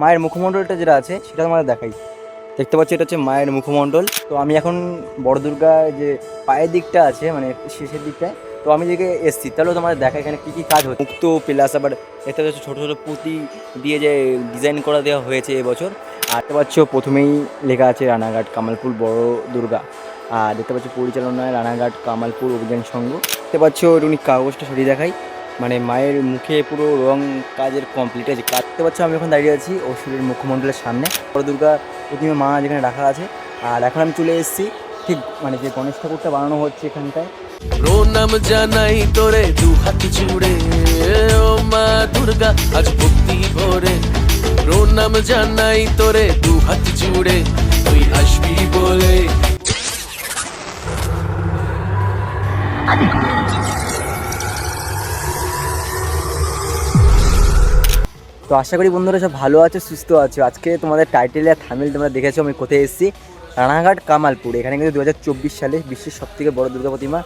মায়ের মুখমণ্ডলটা যেটা আছে, সেটা তোমাদের দেখাই। দেখতে পাচ্ছি, এটা হচ্ছে মায়ের মুখমণ্ডল। তো আমি এখন বড় দুর্গা যে পায়ের দিকটা আছে মানে শেষের দিকটায়, তো আমি যেদিকে এসছি। তাহলে তোমাদের দেখা, এখানে কী কী কাজ হচ্ছে? মুক্ত প্লাস আবার এতে হচ্ছে ছোটো ছোটো পুঁতি দিয়ে যে ডিজাইন করা দেওয়া হয়েছে এবছর। আর দেখতে পাচ্ছ, প্রথমেই লেখা আছে রানাঘাট কামালপুর বড় দুর্গা। আর দেখতে পাচ্ছ, পরিচালনায় রানাঘাট কামালপুর অভিযান সংঘ। দেখতে পাচ্ছ একটুখানি কাগজটা সরিয়ে দেখাই। মানে মায়ের মুখে পুরো রং কাজের কমপ্লিট আছে। কাটতে পারছ আমি এখন দাঁড়িয়ে আছি অসুরের মুখমণ্ডলের সামনে। বড় দুর্গা প্রতিমা মা যেখানে রাখা আছে। আর এখন আমি চলে এসেছি ঠিক মানে যে গণেশ ঠাকুরটা বানানো হচ্ছে এখানটায়। প্রণাম জানাই তোরে, দু হাত জুড়ে। ও মা দুর্গা, আজ ভক্তি ভরে। প্রণাম জানাই তোরে, দু হাত জুড়ে। তুই আসবি বলে। তো আশা করি বন্ধুরা সব ভালো আছে, সুস্থ আছে। আজকে তোমাদের টাইটেলে আর থামিল তোমরা দেখেছ, আমি কোথায় এসেছি? রানাঘাট কামালপুর। এখানে কিন্তু দু হাজার চব্বিশ সালে বিশ্বের সব থেকে বড় দুর্গা প্রতিমা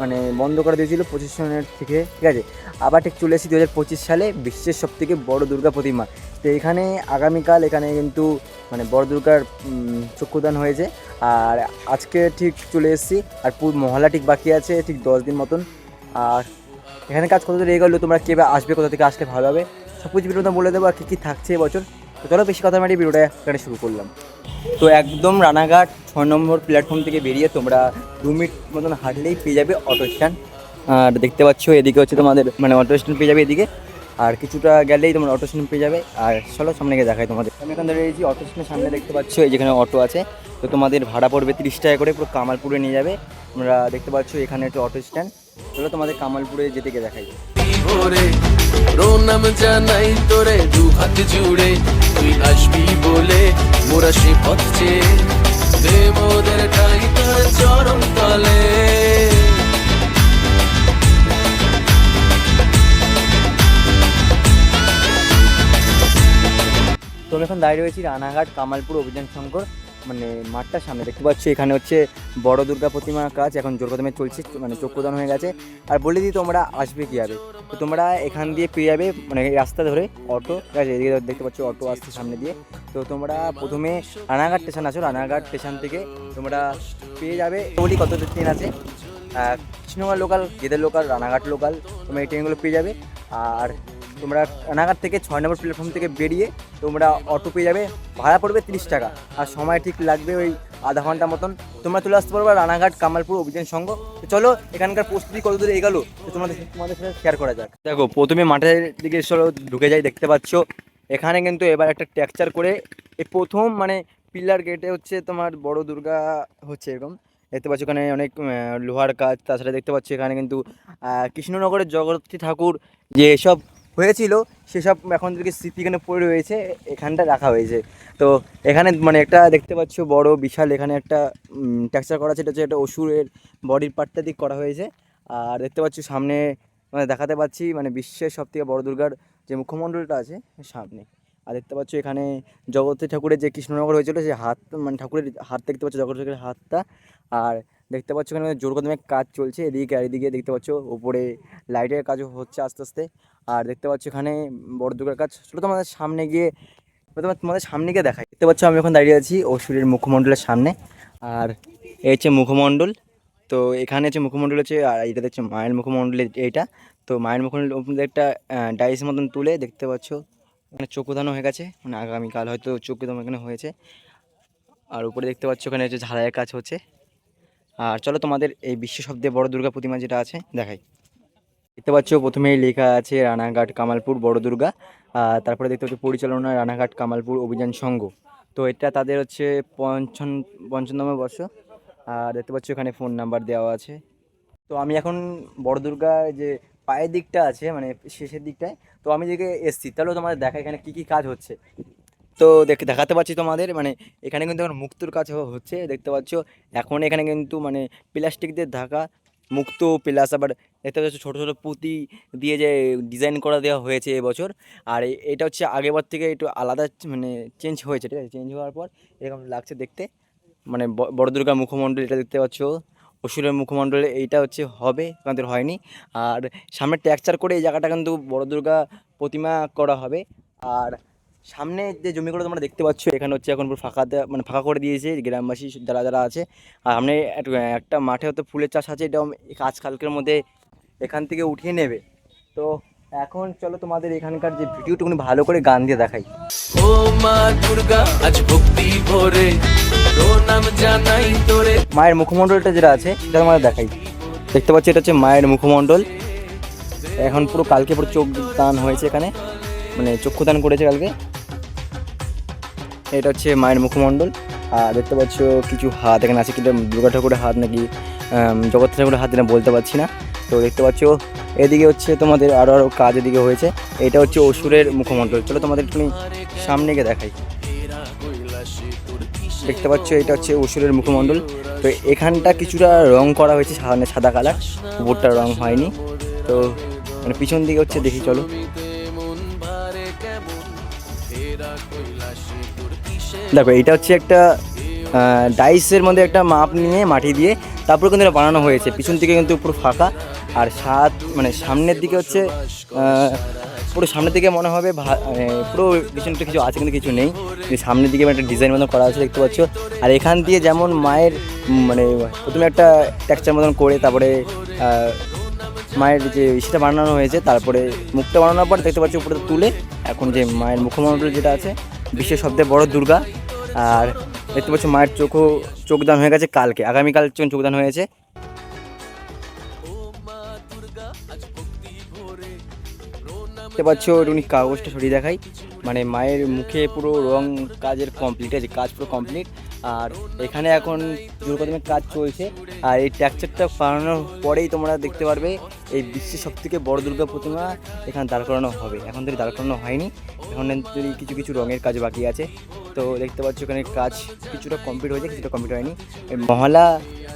মানে বন্ধ করে দিয়েছিল পজিশনের থেকে, ঠিক আছে? আবার ঠিক চলে এসেছি দু হাজার পঁচিশ সালে বিশ্বের সব থেকে বড় দুর্গা প্রতিমা। তো এখানে আগামীকাল এখানে কিন্তু মানে বড় দুর্গার চক্ষুদান হয়েছে। আর আজকে ঠিক চলে এসেছি, আর পুরো মহলা ঠিক বাকি আছে, ঠিক দশ দিন মতন। আর এখানে কাজ কত এগোলো, তোমরা কেবে আসবে, কোথা থেকে আসলে ভালো হবে সব কিছু ভিডিওটা বলে দেবো, আর কী কী থাকছে এবছর তো চলো বেশি কথা মারি ভিডিওটা এখানে শুরু করলাম। তো একদম রানাঘাট ছয় নম্বর প্ল্যাটফর্ম থেকে বেরিয়ে তোমরা দু মিনিট মতন হাঁটলেই পেয়ে যাবে অটো স্ট্যান্ড আর দেখতে পাচ্ছ, এদিকে হচ্ছে তোমাদের মানে অটো স্ট্যান্ড পেয়ে যাবে এদিকে। আর কিছুটা গেলেই তোমার অটো স্ট্যান্ড পেয়ে যাবে। আর চলো সামনে গিয়ে দেখাই তোমাদের। আমি এখান থেকে এই অটো স্ট্যান্ডের সামনে দেখতে পাচ্ছ, এই যেখানে অটো আছে। তো তোমাদের ভাড়া পড়বে তিরিশ টাকা করে, পুরো কামালপুরে নিয়ে যাবে। তোমরা দেখতে পাচ্ছ, এখানে একটা অটো স্ট্যান্ড চলো তোমাদের কামালপুরে যেতে গিয়ে দেখাই। ভরে। প্রণাম জানাই তোরে, দু হাত জুড়ে। তুই আসবি বলে মোরা সে পথ চেয়ে। দে ঠাই তোর চরম তলে। তো আমি এখন দাঁড়িয়ে রয়েছি রানাঘাট কামালপুর অভিযান শঙ্কর। মানে মাঠটার সামনে দেখতে পাচ্ছি এখানে হচ্ছে বড় দুর্গা প্রতিমার কাজ এখন জোর কদমে চলছে মানে চক্ষুদান হয়ে গেছে। আর বলে দিই তোমরা আসবে কীভাবে? তো তোমরা এখান দিয়ে পেয়ে যাবে মানে রাস্তা ধরে অটো আছে? এদিকে দেখতে পাচ্ছ অটো আসছে সামনে দিয়ে। তো তোমরা প্রথমে রানাঘাট স্টেশন আছো রানাঘাট স্টেশন থেকে তোমরা পেয়ে যাবে বলি কত ট্রেন আছে? আহ, কৃষ্ণনগর লোকাল গেদের লোকাল রানাঘাট লোকাল তোমরা এই ট্রেনগুলো পেয়ে যাবে। আর তোমরা রানাঘাট থেকে ছয় নম্বর প্ল্যাটফর্ম থেকে বেরিয়ে তোমরা অটো পেয়ে যাবে। ভাড়া পড়বে তিরিশ টাকা। আর সময় ঠিক লাগবে ওই আধা ঘণ্টা মতন। তোমরা চলে আসতে পারবে রানাঘাট কামালপুর অভিযান সংঘ। তো চলো, এখানকার প্রস্তুতি কত দূরে এগালো, তো তোমাদের তোমাদের সাথে শেয়ার করা যাক। দেখো, প্রথমে মাঠের দিকে চলো, ঢুকে যাই, দেখতে পাচ্ছ। এখানে কিন্তু এবার একটা ট্যাকচার করে এই প্রথম মানে পিলার গেটে হচ্ছে তোমার বড় দুর্গা হচ্ছে এরকম। দেখতে পাচ্ছ এখানে অনেক লোহার কাজ। তাছাড়া দেখতে পাচ্ছ এখানে কিন্তু কৃষ্ণনগরের জগদ্ধাত্রী ঠাকুর যে এসব হয়েছিল, সেসব এখন থেকে স্মৃতি এখানে পড়ে রয়েছে, এখানটা রাখা হয়েছে। তো এখানে মানে একটা দেখতে পাচ্ছ, বড় বিশাল এখানে একটা টেক্সচার করা এটা হচ্ছে একটা অসুরের বডির পার্টটা দিক করা হয়েছে। আর দেখতে পাচ্ছ, সামনে মানে দেখাতে পাচ্ছি মানে বিশ্বের সব থেকে বড় দুর্গার যে মুখ্যমণ্ডলটা আছে সামনে। আর দেখতে পাচ্ছ, এখানে জগতী ঠাকুরের যে কৃষ্ণনগর হয়েছিল সেই হাত মানে ঠাকুরের হাত দেখতে পাচ্ছ জগৎ ঠাকুরের হাতটা। আর দেখতে পাচ্ছ এখানে জোর কদমে কাজ চলছে, এদিকে আর এদিকে দেখতে পাচ্ছ উপরে লাইটের কাজও হচ্ছে আস্তে আস্তে। আর দেখতে পাচ্ছ এখানে বড় দুর্গার কাজ। চলো তোমাদের সামনে গিয়ে তোমাদের সামনে গিয়ে দেখাই। দেখতে পাচ্ছ আমি এখন দাঁড়িয়ে আছি অসুরের মুখমণ্ডলের সামনে। আর এই হচ্ছে মুখমণ্ডল। তো এখানে হচ্ছে মুখমণ্ডল হচ্ছে, আর এইটা দেখছ মায়ের মুখমণ্ডল এইটা। তো মায়ের মুখমণ্ডল একটা ডাইস মতন তুলে দেখতে পাচ্ছ, এখানে চক্ষুদানও হয়ে গেছে। মানে আগামীকাল হয়তো চক্ষুদান এখানে হয়েছে। আর উপরে দেখতে পাচ্ছ ওখানে হচ্ছে ঝালাইয়ের কাজ হচ্ছে। আর চলো তোমাদের এই বিশ্ব সবচেয়ে বড় দুর্গা প্রতিমা যেটা আছে, দেখাই। দেখতে পাচ্ছ, প্রথমেই লেখা আছে রানাঘাট কামালপুর বড় দুর্গা তারপরে দেখতে পাচ্ছ পরিচালনা রানাঘাট কামালপুর অভিযান সংঘ। তো এটা তাদের হচ্ছে পঞ্চম পঞ্চমতম বর্ষ। আর দেখতে পাচ্ছ এখানে ফোন নাম্বার দেওয়া আছে। তো আমি এখন বড় দুর্গার যে পায়ের দিকটা আছে মানে শেষের দিকটায়, তো আমি যেদিকে এসছি। তাহলেও তোমাদের দেখা এখানে কী কী কাজ হচ্ছে। তো দেখ, দেখাতে পাচ্ছি তোমাদের মানে এখানে কিন্তু এখন মুক্তোর কাজ হচ্ছে, দেখতে পাচ্ছ। এখন এখানে কিন্তু মানে প্লাস্টিক দিয়ে ঢাকা, মুক্ত প্লাস আবার দেখতে পাচ্ছ ছোটো ছোটো পুঁতি দিয়ে যে ডিজাইন করা দেওয়া হয়েছে এবছর। আর এটা হচ্ছে আগেরবার থেকে একটু আলাদা মানে চেঞ্জ হয়েছে, ঠিক আছে? চেঞ্জ হওয়ার পর এরকম লাগছে দেখতে। মানে বড় দুর্গা মুখমণ্ডল, এটা দেখতে পাচ্ছ। অসুরের মুখমণ্ডলে এইটা হচ্ছে হবে আমাদের হয়নি। আর সামনে ট্যাকচার করে এই জায়গাটা কিন্তু বড় দুর্গা প্রতিমা করা হবে। আর সামনে যে জমিগুলো তোমরা দেখতে পাচ্ছ এখানে হচ্ছে এখন পুরো ফাঁকা মানে ফাঁকা করে দিয়েছে গ্রামবাসী যারা যারা আছে। আর সামনে এক- একটা মাঠে হয়তো ফুলের চাষ আছে এটা কাজ কালকের মধ্যে এখান থেকে উঠিয়ে নেবে। তো এখন চলো তোমাদের এখানকার যে ভিডিওটুকুনি ভালো করে গান দিয়ে দেখাই। ও মা দুর্গা আজ ভক্তি ভরে প্রণাম জানাই তোরে। মায়ের মুখমণ্ডলটা যেটা আছে সেটা তোমাদের দেখাই। দেখতে পাচ্ছি এটা হচ্ছে মায়ের মুখমণ্ডল। এখন পুরো কালকে পুরো চোখ দান হয়েছে এখানে মানে চক্ষুদান করেছে কালকে। এটা হচ্ছে মায়ের মুখমণ্ডল। আর দেখতে পাচ্ছ কিছু হাত, এখানে আছে কিন্তু দুর্গা ঠাকুরের হাত নাকি জগৎ ঠাকুরের হাত এটা বলতে পারছি না। তো দেখতে পাচ্ছ, এদিকে হচ্ছে তোমাদের আরও আরও কাজ এদিকে হয়েছে। এটা হচ্ছে অসুরের মুখমণ্ডল। চলো তোমাদের একটু সামনে গিয়ে দেখাই। দেখতে পাচ্ছ, এটা হচ্ছে অসুরের মুখমণ্ডল। তো এখানটা কিছুটা রং করা হয়েছে, সাদা কালার। উপরটা রং হয়নি। তো মানে পিছন দিকে হচ্ছে দেখি, চলো। দেখো, এটা হচ্ছে একটা ডাইসের মধ্যে একটা মাপ নিয়ে মাটি দিয়ে তারপর কিন্তু এটা বানানো হয়েছে। পিছন দিকে কিন্তু পুরো ফাঁকা, আর সাত মানে সামনের দিকে হচ্ছে পুরো সামনের দিকে মনে হবে মানে পুরো পিছনটা কিছু আছে, কিন্তু কিছু নেই। সামনের দিকে একটা ডিজাইন মতন করা আছে, দেখতে পাচ্ছ। আর এখান দিয়ে যেমন মায়ের মানে প্রথমে একটা টেক্সচার মতন করে তারপরে মায়ের যে ইসটা বানানো হয়েছে, তারপরে মুখটা বানানোর পর দেখতে পাচ্ছি উপরে তুলে এখন যে মায়ের মুখমণ্ডল যেটা আছে, বিশ্বের সবচেয়ে বড় দুর্গা। আর দেখতে পাচ্ছ মায়ের চোখও, চোখদান হয়ে গেছে কালকে। আগামীকাল চোখ চোখদান হয়েছে দেখতে পাচ্ছ উনি কাগজটা সরিয়ে দেখাই। মানে মায়ের মুখে পুরো রং কাজের কমপ্লিট আছে কাজ পুরো কমপ্লিট আর এখানে এখন দুর্গা কাজ চলছে। আর এই ট্যাকচারটা বানানোর পরেই তোমরা দেখতে পারবে, এই বিশ্বের সব থেকে বড় দুর্গা প্রতিমা এখানে দাঁড় করানো হবে। এখন থেকে দাঁড় করানো হয়নি। এখন যদি কিছু কিছু রঙের কাজ বাকি আছে, তো দেখতে পাচ্ছ এখানে কাজ কিছুটা কমপ্লিট হয়েছে, কিছুটা কমপ্লিট হয়নি। মহলা,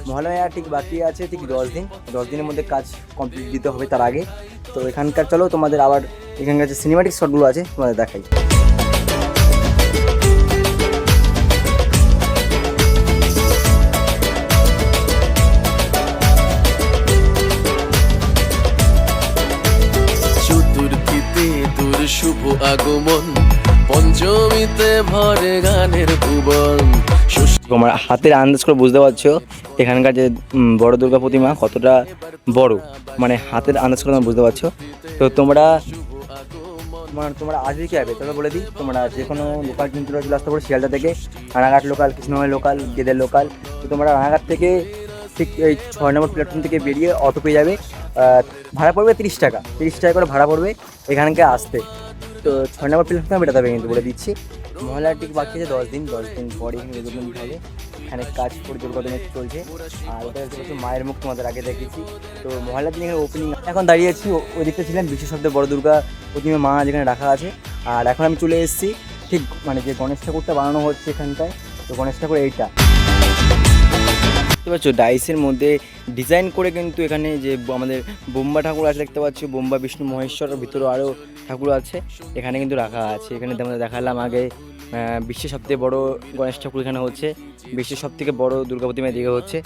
মহালয়া ঠিক বাকি আছে ঠিক দশ দিন। দশ দিনের মধ্যে কাজ কমপ্লিট দিতে হবে তার আগে। তো এখানকার, চলো তোমাদের আবার এখানকার যে সিনেমাটিক শটগুলো আছে তোমাদের দেখাই। শুভ আগমন। পঞ্চমীতে ভরে গানের ভুবন। তোমার হাতের আন্দাজ করে বুঝতে পারছ, এখানকার যে বড় দুর্গা প্রতিমা কতটা বড়। মানে হাতের আন্দাজ করে তোমরা বুঝতে পারছ। তো তোমরা তোমার তোমরা আসবে কি হবে তোমরা বলে দিই, তোমরা যে কোনো লোকাল কিন্তু চলে আসতে পারো শিয়ালদা থেকে রানাঘাট লোকাল, কৃষ্ণনগর লোকাল, গেদের লোকাল। তো তোমরা রানাঘাট থেকে ঠিক এই ছয় নম্বর প্ল্যাটফর্ম থেকে বেরিয়ে অটো পেয়ে যাবে। ভাড়া পড়বে তিরিশ টাকা। তিরিশ টাকা করে ভাড়া পড়বে এখানকে আসতে। তো ছয় নম্বর প্ল্যাটফর্মে বেরোতে হবে কিন্তু বলে দিচ্ছি। মহলার ঠিক বাকি আছে দশ দিন দশ দিন পরে এখানে উদ্বোধন হবে। এখানে কাজ দুর্গোধনে চলছে। আর ওটা হচ্ছে মায়ের মুখ তোমাদের আগে দেখেছি। তো মহলার দিন এখানে ওপেনিং এখন দাঁড়িয়ে আছি ও- ওই দিকটা ছিলেন বিশ্ব শব্দে বড় দুর্গা। প্রতিমা মা যেখানে রাখা আছে। আর এখন আমি চলে এসেছি। ঠিক মানে যে গণেশ ঠাকুরটা বানানো হচ্ছে এখানটায়, তো গণেশ ঠাকুর এইটা। দেখতে পাচ্ছ ডাইসের মধ্যে ডিজাইন করে কিন্তু এখানে যে আমাদের বোম্বা ঠাকুর আছে দেখতে পাচ্ছ, বোম্বা, বিষ্ণু মহেশ্বরের ভিতরে আরও ঠাকুর আছে। এখানে কিন্তু রাখা আছে। এখানে তোমাদের দেখালাম আগে বিশ্বের সবথেকে বড় গণেশ ঠাকুর এখানে হচ্ছে। বিশ্বের সব থেকে বড় দুর্গা এদিকে হচ্ছে।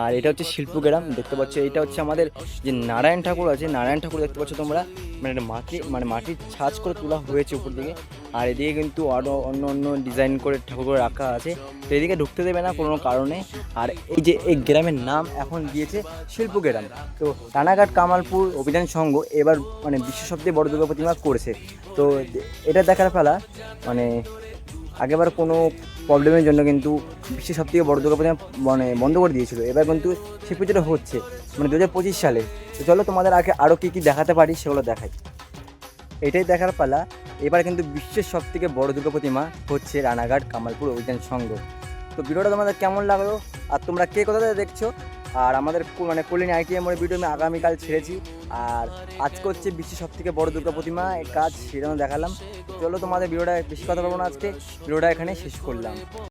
আর এটা হচ্ছে শিল্পগ্রাম, দেখতে পাচ্ছ, এটা হচ্ছে আমাদের যে নারায়ণ ঠাকুর আছে, নারায়ণ ঠাকুর দেখতে পাচ্ছ তোমরা। মানে মাটি মানে মাটির ছাঁচ করে তোলা হয়েছে উপর দিকে। আর এদিকে কিন্তু আরও অন্য অন্য ডিজাইন করে ঠাকুর করে রাখা আছে। তো এদিকে ঢুকতে দেবে না কোনো কারণে। আর এই যে এই গ্রামের নাম এখন দিয়েছে শিল্প গ্রাম। তো রানাঘাট কামালপুর অভিযান সংঘ এবার মানে বিশ্ব সবথেকে বড় দুর্গা প্রতিমা করেছে। তো এটা দেখার ফেলা মানে আগেবার কোনো প্রবলেমের জন্য কিন্তু বিশ্বের সব থেকে বড় দুর্গা প্রতিমা মানে বন্ধ করে দিয়েছিল। এবার কিন্তু সে পুজোটা হচ্ছে মানে দু হাজার পঁচিশ সালে। তো চলো তোমাদের আগে আরও কী কী দেখাতে পারি সেগুলো দেখাই। এটাই দেখার পালা। এবার কিন্তু বিশ্বের সব থেকে বড় দুর্গা প্রতিমা হচ্ছে রানাঘাট কামালপুর অভিযান সংঘ। তো ভিডিওটা তোমাদের কেমন লাগল? আর তোমরা কে কোথা থেকে দেখছ? আর আমাদের মানে কল্যাণী আইটিএম এর ভিডিও আমি আগামীকাল ছেড়েছি। আর আজকে হচ্ছে বিশ্বের সব থেকে বড় দুর্গা প্রতিমা। কাজ সেটা দেখালাম। চলো তোমাদের ভিডিওটা বেশি কথা বলব না আজকে। ভিডিওটা এখানে শেষ করলাম।